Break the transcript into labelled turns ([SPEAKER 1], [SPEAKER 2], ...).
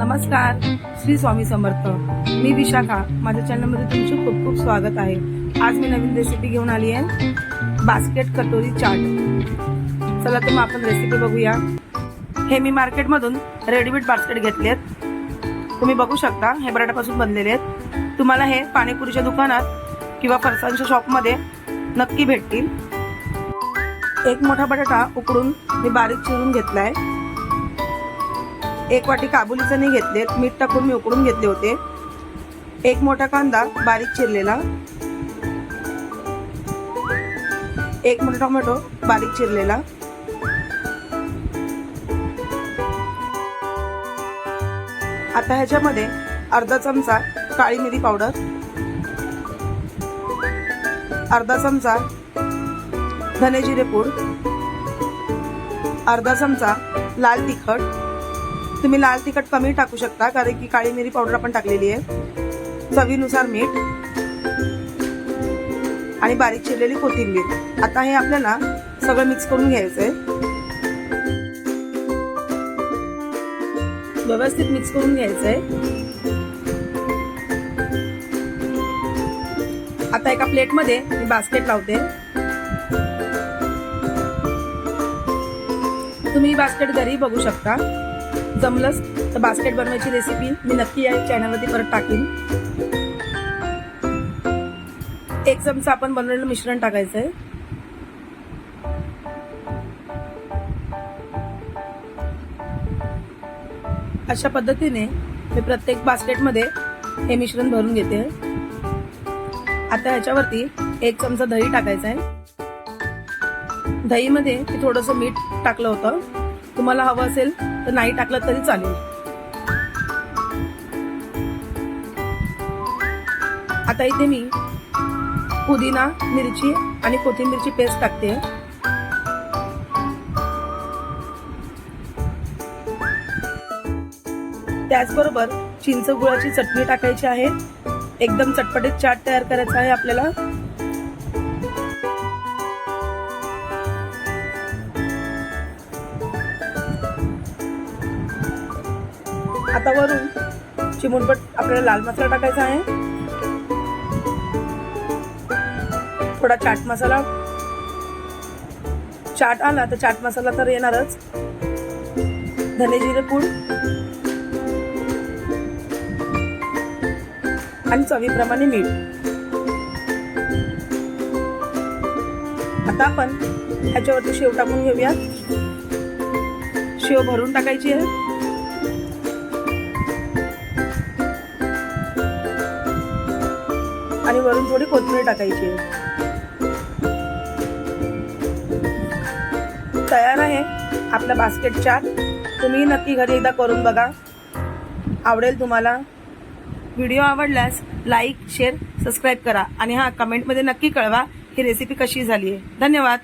[SPEAKER 1] नमस्कार. श्री स्वामी समर्थ. मी विशाखा. माझ्या चॅनलमध्ये तुमचे खूप खूप स्वागत आहे. आज मी नवीन रेसिपी घेऊन आली आहे. बास्केट कटोरी चाट. चला तर मग आपण रेसिपी बघूया. हे मी मार्केटमधून रेडीमेड बास्केट घेतलेत तुम्ही बघू शकता हे बटाट्यापासून बनलेले आहेत. तुम्हाला हे पाणीपुरीच्या दुकानात किंवा फरसांच्या शॉपमध्ये नक्की भेटतील. एक मोठा बटाटा उकडून मी बारीक चिरून आहे एक वाटी काबुली चणे घेतलेत. मीठ टाकून मी उकडून घेतले होते. एक मोठा कांदा बारीक चिरलेला. एक मोठा टोमॅटो बारीक चिरलेला. आता ह्याच्यामध्ये अर्धा चमचा काळी मिरी पावडर. अर्धा चमचा धने जिरे पूड. अर्धा चमचा लाल तिखट. तुम्ही लाल तिखट कमी टाकू शकता कारण की काळी मिरी पावडर आपण टाकलेली आहे. चवीनुसार मीठ आणि बारीक चिरलेली कोथिंबीर. आता हे आपल्याला सगळं मिक्स करून घ्यायचं आहे व्यवस्थित मिक्स करून घ्यायचं आहे आता एका प्लेटमध्ये मी बास्केट लावते. तुम्ही बास्केट घरी बघू शकता. जमलंच. तर बास्केट बनवायची रेसिपी मी नक्की या चॅनलवरती परत टाकीन. एक चमचा आपण बनवलेलं मिश्रण टाकायचं आहे अशा पद्धतीने मी प्रत्येक बास्केटमध्ये हे मिश्रण भरून घेते. आता ह्याच्यावरती एक चमचा दही टाकायचा आहे दहीमध्ये मी थोडंसं मीठ टाकलं होतं. तुम्हाला हवं असेल तर नाही टाकलं तरी चालेल. आता इथे मी पुदिना मिरची आणि कोथिंबीरची पेस्ट टाकते. त्याचबरोबर चिंच गुळाची चटणी टाकायची आहे. एकदम चटपटीत चाट तयार करायचा आहे आपल्याला. आता वरून चिमूटपट आपल्याला लाल मसाला टाकायचा आहे. थोडा चाट मसाला. चाट आला तर चाट मसाला तर येणारच. धने जिरे पूड. आणि चवीप्रमाणे मीठ. आता आपण ह्याच्यावरती शेव टाकून घेऊया शेव भरून टाकायची आहे. आणि वरून थोडी कोथिंबीर टाकायची. तयार आहे आपल्या बास्केट चाट तुम्ही नक्की घरी एकदा करून बघा. आवडेल तुम्हाला. व्हिडिओ आवडल्यास लाईक शेअर सबस्क्राईब करा. आणि हा कमेंटमध्ये नक्की कळवा ही रेसिपी कशी झाली आहे धन्यवाद.